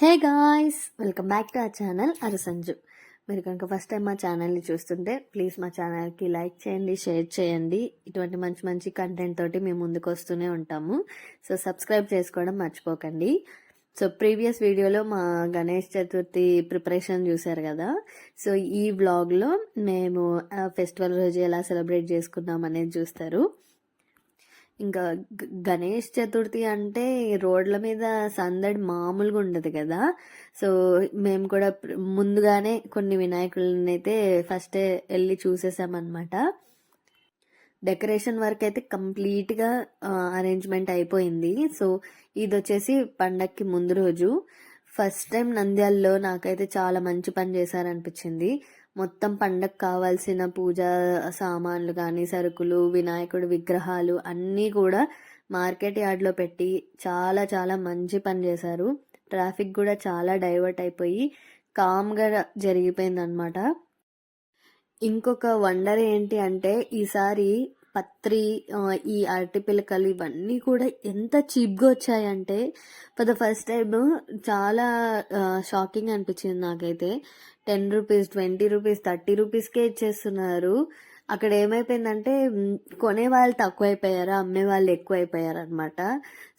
Hey guys welcome back to ఆ channel అరసంజు. మీరు కనుక ఫస్ట్ టైం మా ఛానల్ని చూస్తుంటే ప్లీజ్ మా ఛానల్కి లైక్ చేయండి షేర్ చేయండి. ఇటువంటి మంచి మంచి కంటెంట్ తోటి మేము ముందుకు వస్తూనే ఉంటాము. సో సబ్స్క్రైబ్ చేసుకోవడం మర్చిపోకండి. సో ప్రీవియస్ వీడియోలో మా గణేష్ చతుర్థి ప్రిపరేషన్ చూశారు కదా. సో ఈ వ్లాగ్లో మేము ఫెస్టివల్ రోజు ఎలా సెలబ్రేట్ చేసుకున్నాం అనేది చూస్తారు. ఇంకా గ- గణేష్ చతుర్థి అంటే రోడ్ల మీద సందడి మామూలుగా ఉండదు కదా. సో మేము కూడా ముందుగానే కొన్ని వినాయకులని అయితే ఫస్టే వెళ్ళి చూసేసామన్నమాట. డెకరేషన్ వర్క్ అయితే కంప్లీట్గా అరేంజ్మెంట్ అయిపోయింది. సో ఇది వచ్చేసి పండక్కి ముందు రోజు. ఫస్ట్ టైం నంద్యాలలో నాకైతే చాలా మంచి పని చేశారనిపించింది. మొత్తం పండగ కావాల్సిన పూజా సామాన్లు కానీ సరుకులు వినాయకుడి విగ్రహాలు అన్నీ కూడా మార్కెట్ యార్డ్లో పెట్టి చాలా చాలా మంచి పని చేశారు. ట్రాఫిక్ కూడా చాలా డైవర్ట్ అయిపోయి కామ్గా జరిగిపోయిందనమాట ఇంకొక వండర్ ఏంటి అంటే ఈసారి పత్రి ఈ అరటి పిలకలు ఇవన్నీ కూడా ఎంత చీప్గా వచ్చాయంటే ఫర్ ద ఫస్ట్ టైం చాలా షాకింగ్ అనిపించింది నాకైతే. Ten rupees twenty rupees thirty రూపీస్కే ఇచ్చేస్తున్నారు. అక్కడ ఏమైపోయిందంటే కొనే వాళ్ళు తక్కువ అయిపోయారు అమ్మే వాళ్ళు ఎక్కువ అయిపోయారు అనమాట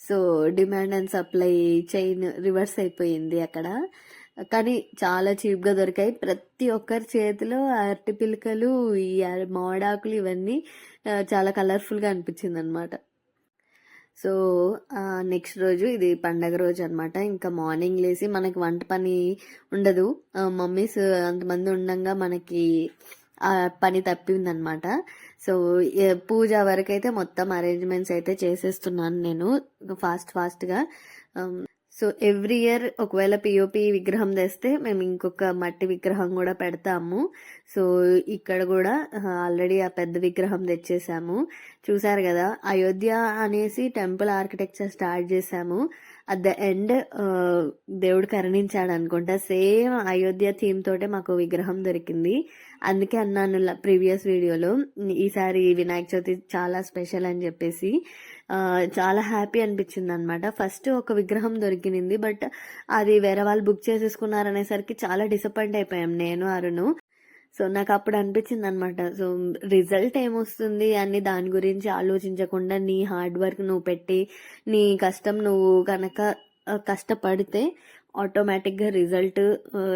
so demand and supply chain reverse అయిపోయింది అక్కడ. కానీ చాలా చీప్గా దొరికాయి. ప్రతి ఒక్కరి చేతిలో అరటి పిలకలు ఈ అర- మామిడాకులు ఇవన్నీ చాలా కలర్ఫుల్గా అనిపించింది అనమాట సో నెక్స్ట్ రోజు ఇది పండగ రోజు అనమాట. ఇంకా మార్నింగ్ లేసి మనకి వంట పని ఉండదు. మమ్మీస్ అంతమంది ఉండంగా మనకి ఆ పని తప్పిందనమాట సో పూజ వరకు అయితే మొత్తం అరేంజ్మెంట్స్ అయితే చేసేస్తున్నాను నేను ఫాస్ట్ ఫాస్ట్గా. సో ఎవ్రీ ఇయర్ ఒకవేళ పిఓపి విగ్రహం తెస్తే మేము ఇంకొక మట్టి విగ్రహం కూడా పెడతాము. సో ఇక్కడ కూడా ఆల్రెడీ ఆ పెద్ద విగ్రహం తెచ్చేసాము. చూసారు కదా అయోధ్య అనేసి టెంపుల్ ఆర్కిటెక్చర్ స్టార్ట్ చేసాము. అట్ ద ఎండ్ దేవుడు కరుణించాడు అనుకుంటా. సేమ్ అయోధ్య థీమ్ తోటే మాకు విగ్రహం దొరికింది. అందుకే అన్నాను ప్రీవియస్ వీడియోలో ఈసారి వినాయక చవితి చాలా స్పెషల్ అని చెప్పేసి. చాలా హ్యాపీ అనిపించింది అనమాట ఫస్ట్ ఒక విగ్రహం దొరికింది బట్ అది వేరే వాళ్ళు బుక్ చేసేసుకున్నారనేసరికి చాలా డిసప్పాయింట్ అయిపోయాం నేను అరుణు. సో నాకు అప్పుడు అనిపించింది అనమాట సో రిజల్ట్ ఏమొస్తుంది అని దాని గురించి ఆలోచించకుండా నీ హార్డ్ వర్క్ నువ్వు పెట్టి నీ కష్టం నువ్వు కనుక కష్టపడితే ఆటోమేటిక్గా రిజల్ట్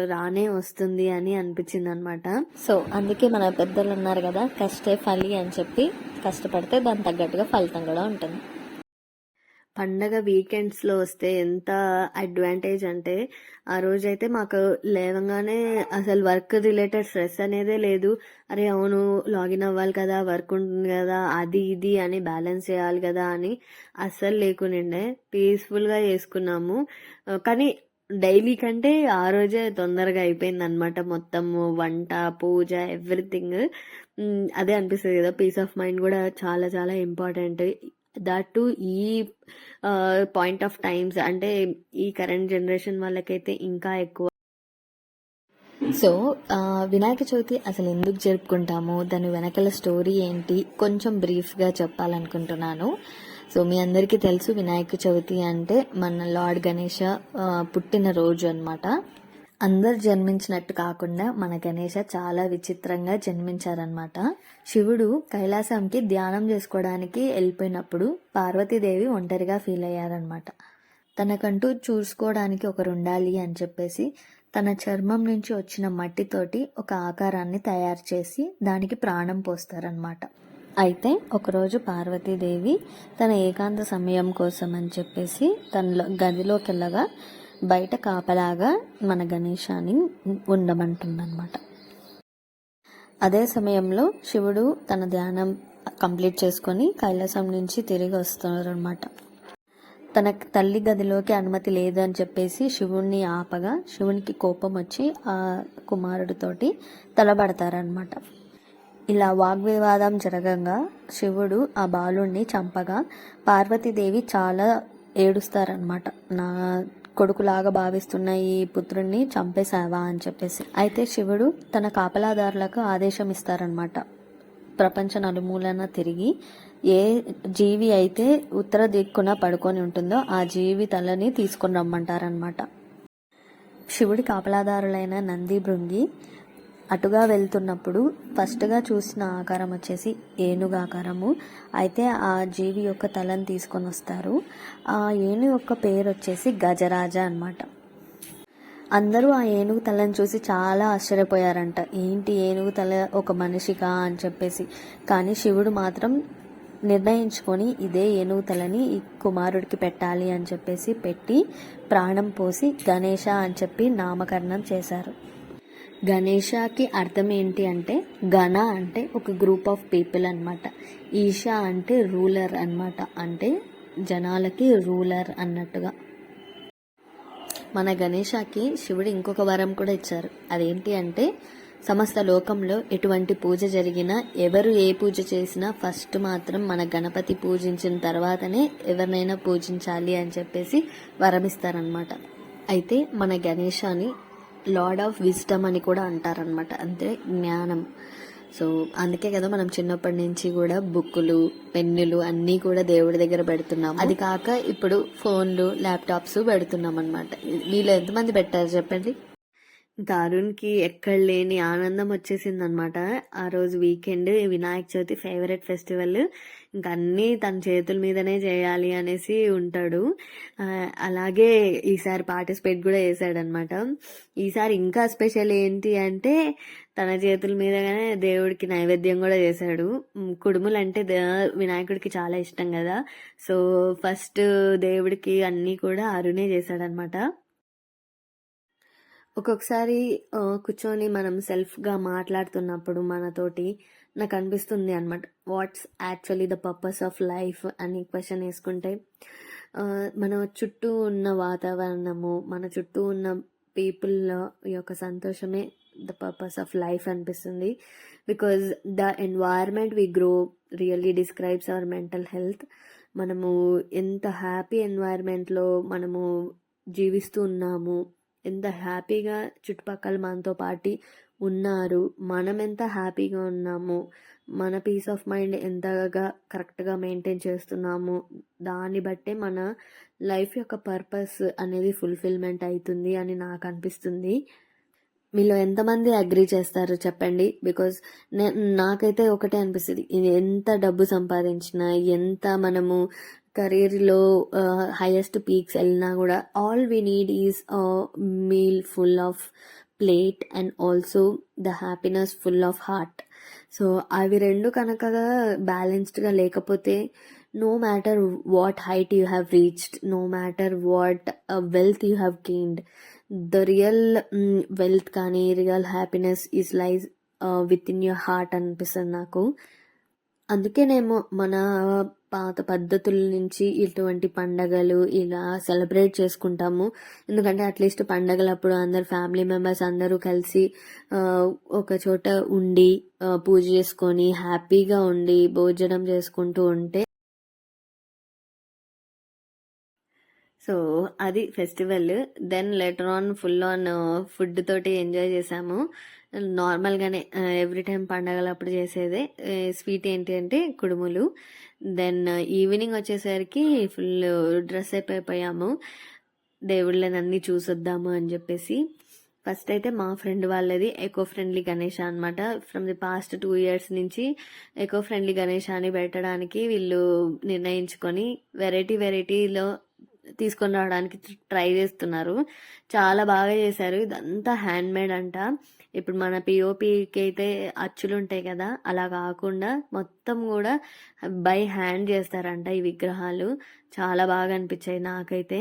రానే వస్తుంది అని అనిపించింది అనమాట సో అందుకే మన పెద్దలు అన్నారు కదా కష్టే ఫలి అని చెప్పి. కష్టపడితే దాని తగ్గట్టుగా ఫలితం కూడా ఉంటుంది. పండగ వీకెండ్స్లో వస్తే ఎంత అడ్వాంటేజ్ అంటే ఆ రోజైతే మాకు లేవగానే అసలు వర్క్ రిలేటెడ్ స్ట్రెస్ అనేదే లేదు. అరే అవును లాగిన్ అవ్వాలి కదా వర్క్ ఉంటుంది కదా అది ఇది అని బ్యాలెన్స్ చేయాలి కదా అని అస్సలు లేకునిండే. పీస్ఫుల్గా చేసుకున్నాము. కానీ డైలీ కంటే ఆ రోజే తొందరగా అయిపోయింది అనమాట మొత్తము వంట పూజ ఎవ్రీథింగ్. అదే అనిపిస్తుంది కదా పీస్ ఆఫ్ మైండ్ కూడా చాలా చాలా ఇంపార్టెంట్. దట్ టు ఈ పాయింట్ ఆఫ్ టైమ్స్ అంటే ఈ కరెంట్ జనరేషన్ వాళ్ళకైతే ఇంకా ఎక్కువ. సో వినాయక చవితి అసలు ఎందుకు జరుపుకుంటాము దాని వెనకల స్టోరీ ఏంటి కొంచెం బ్రీఫ్గా చెప్పాలనుకుంటున్నాను. సో మీ అందరికీ తెలుసు వినాయక చవితి అంటే మన లార్డ్ గణేష పుట్టినరోజు పుట్టిన రోజు అనమాట అందరు జన్మించినట్టు కాకుండా మన గణేష చాలా విచిత్రంగా జన్మించారనమాట శివుడు కైలాసంకి ధ్యానం చేసుకోవడానికి వెళ్ళిపోయినప్పుడు పార్వతీదేవి ఒంటరిగా ఫీల్ అయ్యారనమాట తనకంటూ చూసుకోవడానికి ఒకరు ఉండాలి అని చెప్పేసి తన చర్మం నుంచి వచ్చిన మట్టితోటి ఒక ఆకారాన్ని తయారు చేసి దానికి ప్రాణం పోస్తారనమాట అయితే ఒకరోజు పార్వతీదేవి తన ఏకాంత సమయం కోసం అని చెప్పేసి తన గదిలోకి వెళ్ళగా బయట కాపలాగా మన గణేశాన్ని ఉండమంటుందన్నమాట. అదే సమయంలో శివుడు తన ధ్యానం కంప్లీట్ చేసుకొని కైలాసం నుంచి తిరిగి వస్తున్నారనమాట తన తల్లి గదిలోకి అనుమతి లేదు అని చెప్పేసి శివుణ్ణి ఆపగా శివునికి కోపం వచ్చి ఆ కుమారుడితోటి తలబడతారనమాట ఇలా వాగ్వివాదం జరగంగా శివుడు ఆ బాలుణ్ణి చంపగా పార్వతీదేవి చాలా ఏడుస్తారనమాట నా కొడుకులాగా భావిస్తున్న ఈ పుత్రుణ్ణి చంపేశావా అని చెప్పేసి. అయితే శివుడు తన కాపలాదారులకు ఆదేశం ఇస్తారనమాట ప్రపంచ నలుమూలన తిరిగి ఏ జీవి అయితే ఉత్తర దిక్కున పడుకొని ఉంటుందో ఆ జీవి తలని తీసుకొని రమ్మంటారనమాట శివుడి కాపలాదారులైన నంది భృంగి అటుగా వెళ్తున్నప్పుడు ఫస్ట్గా చూసిన ఆకారం వచ్చేసి ఏనుగు ఆకారము. అయితే ఆ జీవి యొక్క తలను తీసుకొని వస్తారు. ఆ ఏనుగు యొక్క పేరు వచ్చేసి గజరాజ అనమాట అందరూ ఆ ఏనుగు తలని చూసి చాలా ఆశ్చర్యపోయారంట. ఏంటి ఏనుగు తల ఒక మనిషిగా అని చెప్పేసి. కానీ శివుడు మాత్రం నిర్ణయించుకొని ఇదే ఏనుగు తలని ఈ కుమారుడికి పెట్టాలి అని చెప్పేసి పెట్టి ప్రాణం పోసి గణేష అని చెప్పి నామకరణం చేశారు. గణేషాకి అర్థం ఏంటి అంటే గణ అంటే ఒక గ్రూప్ ఆఫ్ పీపుల్ అన్నమాట. ఈషా అంటే రూలర్ అన్నమాట. అంటే జనాలకి రూలర్ అన్నట్టుగా. మన గణేషకి శివుడు ఇంకొక వరం కూడా ఇచ్చారు. అదేంటి అంటే సమస్త లోకంలో ఎటువంటి పూజ జరిగినా ఎవరు ఏ పూజ చేసినా ఫస్ట్ మాత్రం మన గణపతి పూజించిన తర్వాతనే ఎవరినైనా పూజించాలి అని చెప్పేసి వరం ఇస్తారనమాట అయితే మన గణేషాని లార్డ్ ఆఫ్ విజ్డమ్ అని కూడా అంటారనమాట అంటే జ్ఞానం. సో అందుకే కదా మనం చిన్నప్పటి నుంచి కూడా బుక్కులు పెన్నులు అన్నీ కూడా దేవుడి దగ్గర పెడుతున్నాం అది కాక ఇప్పుడు ఫోన్లు ల్యాప్టాప్స్ పెడుతున్నాం అనమాట వీళ్ళు ఎంతమంది పెట్టారు చెప్పండి? ఇంకా అరుణ్కి ఎక్కడ లేని ఆనందం వచ్చేసింది అనమాట ఆ రోజు weekend Vinayaka Chavithi favourite festival. ఇంకా అన్నీ తన చేతుల మీదనే చేయాలి అనేసి ఉంటాడు. అలాగే ఈసారి పార్టిసిపేట్ కూడా చేశాడనమాట. ఈసారి ఇంకా స్పెషల్ ఏంటి అంటే తన చేతుల మీదగానే దేవుడికి నైవేద్యం కూడా చేశాడు. కుడుములు అంటే దే- వినాయకుడికి చాలా ఇష్టం కదా. సో ఫస్ట్ దేవుడికి అన్నీ కూడా అరుణే చేశాడనమాట. ఒక్కొక్కసారి కూర్చొని మనం సెల్ఫ్గా మాట్లాడుతున్నప్పుడు మనతోటి నాకు అనిపిస్తుంది అనమాట what's actually the purpose of life అని క్వశ్చన్ వేసుకుంటే మన చుట్టూ ఉన్న వాతావరణము మన చుట్టూ ఉన్న పీపుల్ యొక్క సంతోషమే ద పర్పస్ ఆఫ్ లైఫ్ అనిపిస్తుంది. Because the environment we grow really describes our mental health. మనము ఎంత హ్యాపీ ఎన్వైర్మెంట్లో మనము జీవిస్తూ ఉన్నాము ఎంత హ్యాపీగా చుట్టుపక్కల మనతో పాటి ఉన్నారు. మనం ఎంత హ్యాపీగా ఉన్నాము. మన పీస్ ఆఫ్ మైండ్ ఎంతగా కరెక్ట్గా మెయింటైన్ చేస్తున్నాము. దాన్ని బట్టే మన లైఫ్ యొక్క పర్పస్ అనేది ఫుల్ఫిల్మెంట్ అవుతుంది అని నాకు అనిపిస్తుంది. మీలో ఎంతమంది అగ్రి చేస్తారు చెప్పండి? బికాజ్ నాకైతే ఒకటే అనిపిస్తుంది. ఎంత డబ్బు సంపాదించినా ఎంత మనము కెరీర్లో హైయెస్ట్ పీక్స్ వెళ్ళినా కూడా all we need is meal full of plate and also the happiness full of heart so అవి రెండు కనుక బ్యాలెన్స్డ్గా లేకపోతే no matter what height you have reached no matter what wealth you have gained the real wealth కానీ real happiness is lies with in your heart అనిపిస్తుంది నాకు. అందుకేనేమో మన పాత పద్ధతుల నుంచి ఇటువంటి పండగలు ఇలా సెలబ్రేట్ చేసుకుంటాము. ఎందుకంటే అట్లీస్ట్ పండగలప్పుడు అందరు ఫ్యామిలీ మెంబర్స్ అందరూ కలిసి ఒక చోట ఉండి పూజ చేసుకొని హ్యాపీగా ఉండి భోజనం చేసుకుంటూ ఉంటే సో అది festival. Then later on full on food తోటి ఎంజాయ్ చేసాము నార్మల్గానే ఎవ్రీ uh, టైం పండగలప్పుడు చేసేదే స్వీట్ ఏంటి అంటే కుడుములు. దెన్ ఈవినింగ్ uh, వచ్చేసరికి ఫుల్ డ్రెస్ uh, అయిపోయాము. దేవుళ్ళని అన్నీ చూసొద్దాము అని చెప్పేసి. ఫస్ట్ అయితే మా ఫ్రెండ్ వాళ్ళది ఎకో ఫ్రెండ్లీ గణేష అనమాట from the past two years నుంచి ఎకో ఫ్రెండ్లీ గణేష అని పెట్టడానికి వీళ్ళు నిర్ణయించుకొని వెరైటీ వెరైటీలో తీసుకొని రావడానికి ట్రై చేస్తున్నారు. చాలా బాగా చేశారు. ఇదంతా హ్యాండ్ మేడ్ అంట. ఇప్పుడు మన పిఓపికి అయితే అచ్చులు ఉంటాయి కదా అలా కాకుండా మొత్తం కూడా బై హ్యాండ్ చేస్తారంట ఈ విగ్రహాలు. చాలా బాగా అనిపించాయి నాకైతే.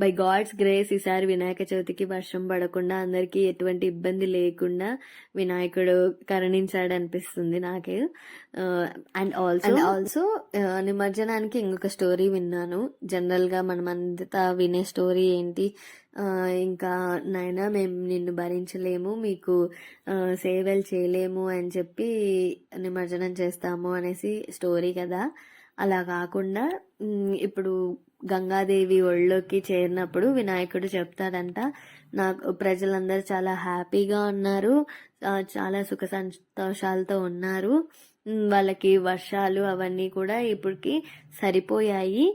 బై గాడ్స్ గ్రేస్ ఈసారి వినాయక చవితికి వర్షం పడకుండా అందరికీ ఎటువంటి ఇబ్బంది లేకుండా వినాయకుడు కరుణించాడు అనిపిస్తుంది నాకు. అండ్ ఆల్సో ఆల్సో నిమజ్జనానికి ఇంకొక స్టోరీ విన్నాను. జనరల్గా మనం అంతా వినే స్టోరీ ఏంటి? ఆ, ఇంకా నాయన మేము నిన్ను భరించలేము మీకు ఆ, సేవలు చేయలేము అని చెప్పి నిమజ్జనం చేస్తాము అనేసి స్టోరీ కదా. అలా కాకుండా ఇప్పుడు గంగాదేవి ఒళ్ళోకి చేరినప్పుడు వినాయకుడు చెప్తాడంట నాకు ప్రజలందరూ చాలా హ్యాపీగా ఉన్నారు చాలా సుఖ సంతోషాలతో ఉన్నారు. వాళ్ళకి వర్షాలు అవన్నీ కూడా ఇప్పటికి సరిపోయాయి.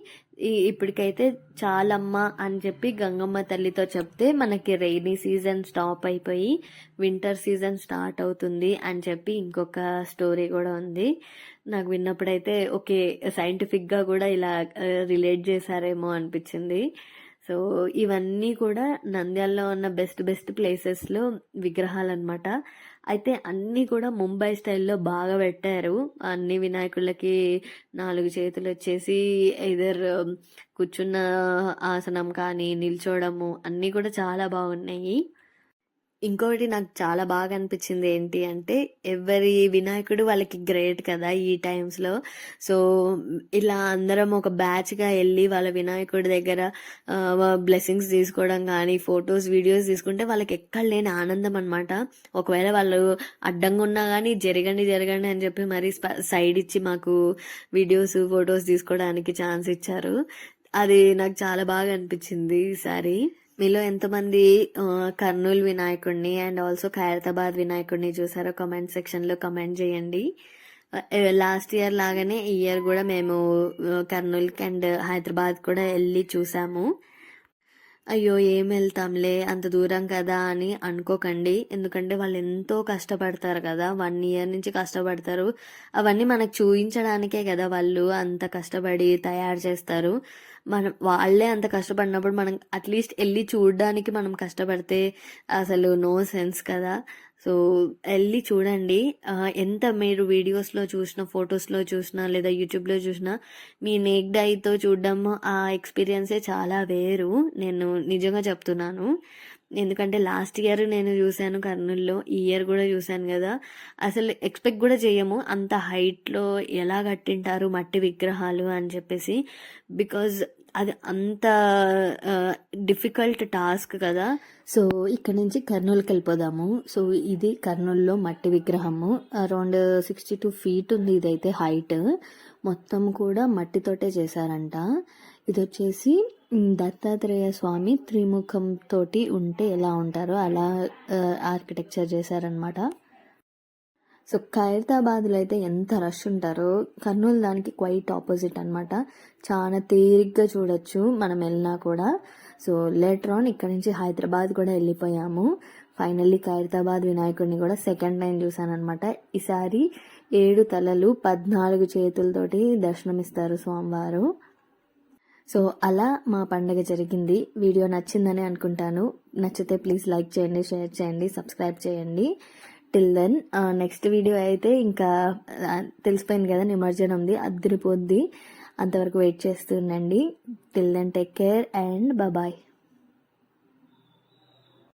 ఇప్పటికైతే చాలమ్మ అని చెప్పి గంగమ్మ తల్లితో చెప్తే మనకి రెయినీ సీజన్ స్టాప్ అయిపోయి వింటర్ సీజన్ స్టార్ట్ అవుతుంది అని చెప్పి ఇంకొక స్టోరీ కూడా ఉంది. నాకు విన్నప్పుడైతే ఓకే సైంటిఫిక్గా కూడా ఇలా రిలేట్ చేశారేమో అనిపించింది. సో ఇవన్నీ కూడా నంద్యాలలో ఉన్న బెస్ట్ బెస్ట్ ప్లేసెస్లో విగ్రహాలు అనమాట అయితే అన్నీ కూడా ముంబై స్టైల్లో బాగా పెట్టారు. అన్ని వినాయకులకి నాలుగు చేతులు వచ్చేసి ఇదర్ కూర్చున్న ఆసనం కానీ నిల్చోవడము అన్నీ కూడా చాలా బాగున్నాయి. ఇంకొకటి నాకు చాలా బాగా అనిపించింది ఏంటి అంటే ఎవరి వినాయకుడు వాళ్ళకి గ్రేట్ కదా ఈ టైమ్స్లో సో ఇలా అందరం ఒక బ్యాచ్గా వెళ్ళి వాళ్ళ వినాయకుడి దగ్గర బ్లెస్సింగ్స్ తీసుకోవడం కానీ ఫొటోస్ వీడియోస్ తీసుకుంటే వాళ్ళకి ఎక్కడ లేని ఆనందం అనమాట ఒకవేళ వాళ్ళు అడ్డంగా ఉన్నా కానీ జరగండి జరగండి అని చెప్పి మరీ సైడ్ ఇచ్చి మాకు వీడియోస్ ఫొటోస్ తీసుకోవడానికి ఛాన్స్ ఇచ్చారు. అది నాకు చాలా బాగా అనిపించింది ఈసారి మీలో ఎంతమంది కర్నూలు వినాయకుడిని అండ్ ఆల్సో ఖైరతాబాద్ వినాయకుడిని చూసారో కమెంట్ సెక్షన్లో కమెంట్ చేయండి. లాస్ట్ ఇయర్ లాగానే ఈ ఇయర్ కూడా మేము కర్నూలుకి అండ్ హైదరాబాద్ కూడా వెళ్ళి చూసాము. అయ్యో ఏం వెళ్తాంలే అంత దూరం కదా అని అనుకోకండి. ఎందుకంటే వాళ్ళు ఎంతో కష్టపడతారు కదా. వన్ ఇయర్ నుంచి కష్టపడతారు. అవన్నీ మనకు చూపించడానికే కదా వాళ్ళు అంత కష్టపడి తయారు చేస్తారు. మనం వాళ్ళే అంత కష్టపడినప్పుడు మనం అట్లీస్ట్ వెళ్ళి చూడడానికి మనం కష్టపడితే అసలు నో సెన్స్ కదా. సో వెళ్ళి చూడండి. ఎంత మీరు వీడియోస్లో చూసిన ఫొటోస్లో చూసినా లేదా యూట్యూబ్లో చూసినా మీ నేక్డ్ ఐతో చూడడం ఆ ఎక్స్పీరియన్సే చాలా వేరు. నేను నిజంగా చెప్తున్నాను. ఎందుకంటే లాస్ట్ ఇయర్ నేను చూశాను కర్నూల్లో ఈ ఇయర్ కూడా చూశాను కదా. అసలు ఎక్స్పెక్ట్ కూడా చేయము అంత హైట్లో ఎలా కట్టింటారు మట్టి విగ్రహాలు అని చెప్పేసి. బికాజ్ అది అంత డిఫికల్ట్ టాస్క్ కదా. సో ఇక్కడ నుంచి కర్నూలుకి వెళ్ళిపోదాము. సో ఇది కర్నూలులో మట్టి విగ్రహము. అరౌండ్ సిక్స్టీ టూ ఫీట్ ఉంది ఇదైతే హైట్ మొత్తం కూడా మట్టితోటే చేశారంట. ఇది వచ్చేసి దత్తాత్రేయ స్వామి త్రిముఖంతోటి ఉంటే ఎలా ఉంటారో అలా ఆర్కిటెక్చర్ చేశారనమాట సో ఖైరతాబాద్లో అయితే ఎంత రష్ ఉంటారో కర్నూలు దానికి క్వైట్ ఆపోజిట్ అనమాట చాలా తేలిగ్గా చూడొచ్చు మనం వెళ్ళినా కూడా. సో లేటర్ ఆన్ ఇక్కడ నుంచి హైదరాబాద్ కూడా వెళ్ళిపోయాము. ఫైనల్లీ ఖైరతాబాద్ వినాయకుడిని కూడా సెకండ్ టైం చూశానమాట ఈసారి ఏడు తలలు పద్నాలుగు చేతులతోటి దర్శనమిస్తారు స్వామివారు. సో అలా మా పండగ జరిగింది. వీడియో నచ్చిందని అనుకుంటాను. నచ్చితే ప్లీజ్ లైక్ చేయండి షేర్ చేయండి సబ్స్క్రైబ్ చేయండి. టిల్ దెన్ నెక్స్ట్ వీడియో అయితే ఇంకా తెలిసిపోయింది కదా నిమజ్జనం ఉంది అద్దరిపోద్ది అంతవరకు wait చేస్తుండండి till then take care and bye